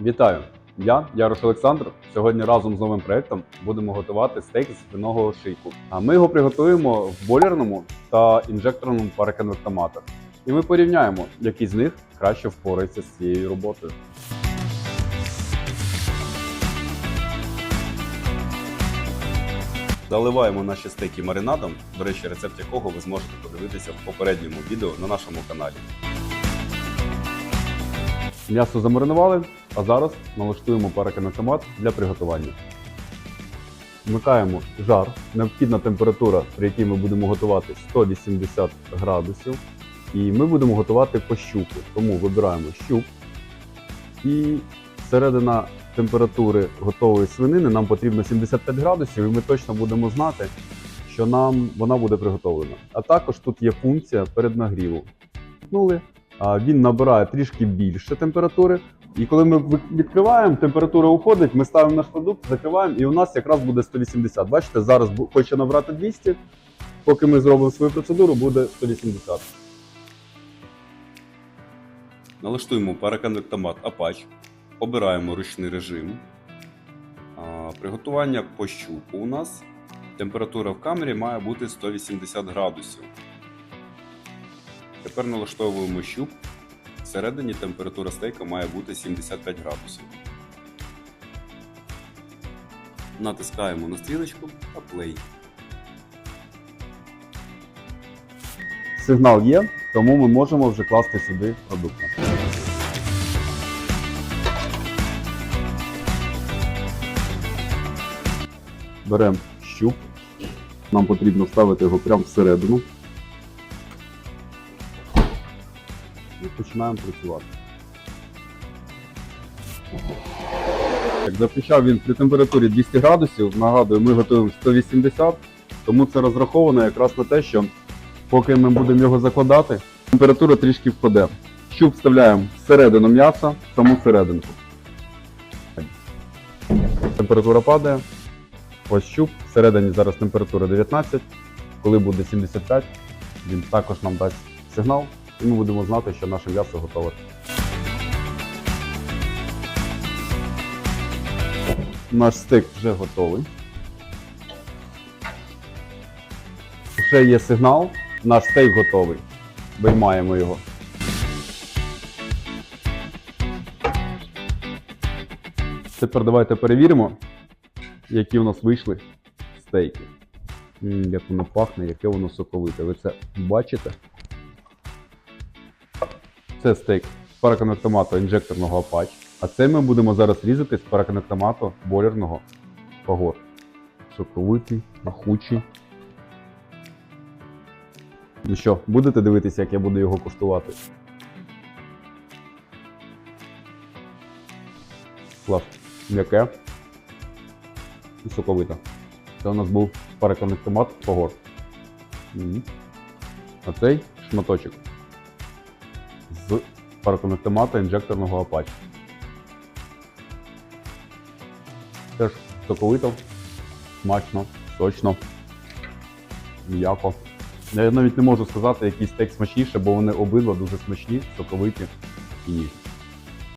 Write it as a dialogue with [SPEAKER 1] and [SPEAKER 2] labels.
[SPEAKER 1] Вітаю! Я Ярош Олександр. Сьогодні разом з новим проектом будемо готувати стейк з свиного шийку. А ми його приготуємо в бойлерному та інжекторному пароконвектоматах. І ми порівняємо, який з них краще впорається з цією роботою. Заливаємо наші стейки маринадом, до речі, рецепт якого ви зможете подивитися в попередньому відео на нашому каналі. М'ясо замаринували, а зараз налаштуємо пароконвектомат для приготування. Вмикаємо жар. Необхідна температура, при якій ми будемо готувати 180 градусів. І ми будемо готувати по щуку. Тому вибираємо щук. І середина температури готової свинини нам потрібно 75 градусів, і ми точно будемо знати, що нам вона буде приготовлена. А також тут є функція переднагріву. А він набирає трішки більше температури. І коли ми відкриваємо, температура уходить, ми ставимо наш продукт, закриваємо, і у нас якраз буде 180. Бачите, зараз хоче набрати 200. Поки ми зробимо свою процедуру, буде 180. Налаштуємо параконвектомат Apache, обираємо ручний режим. Приготування по щуку у нас. Температура в камері має бути 180 градусів. Тепер налаштовуємо щуп. Всередині температура стейка має бути 75 градусів. Натискаємо на стрілочку та play. Сигнал є, тому ми можемо вже класти сюди продукти. Беремо щуп. Нам потрібно вставити його прямо всередину. Починаємо працювати. Так, запічав він при температурі 200 градусів. Нагадую, ми готуємо 180, тому це розраховано якраз на те, що поки ми будемо його закладати, температура трішки впаде. Щуп вставляємо всередину м'яса, в саму серединку. Температура падає. Ось щуп. Всередині зараз температура 19. Коли буде 75, він також нам дасть сигнал, і ми будемо знати, що наше м'ясо готове. Наш стейк вже готовий. Вже є сигнал, наш стейк готовий. Виймаємо його. Тепер давайте перевіримо, які у нас вийшли стейки. М, як воно пахне, яке воно соковите. Ви це бачите? Це стейк з параконектомату інжекторного Apache. А це ми будемо зараз різати з параконектомату бойлерного Пагор. Соковитий, пахучий. Ну що, будете дивитися, як я буду його куштувати? Клас. М'яке і соковите. Це у нас був параконектомат Пагор. А цей шматочок з параконектомата інжекторного Apache. Теж соковито, смачно, точно, м'яко. Я навіть не можу сказати, який стейк смачніше, бо вони обидва дуже смачні, соковиті і ніжні.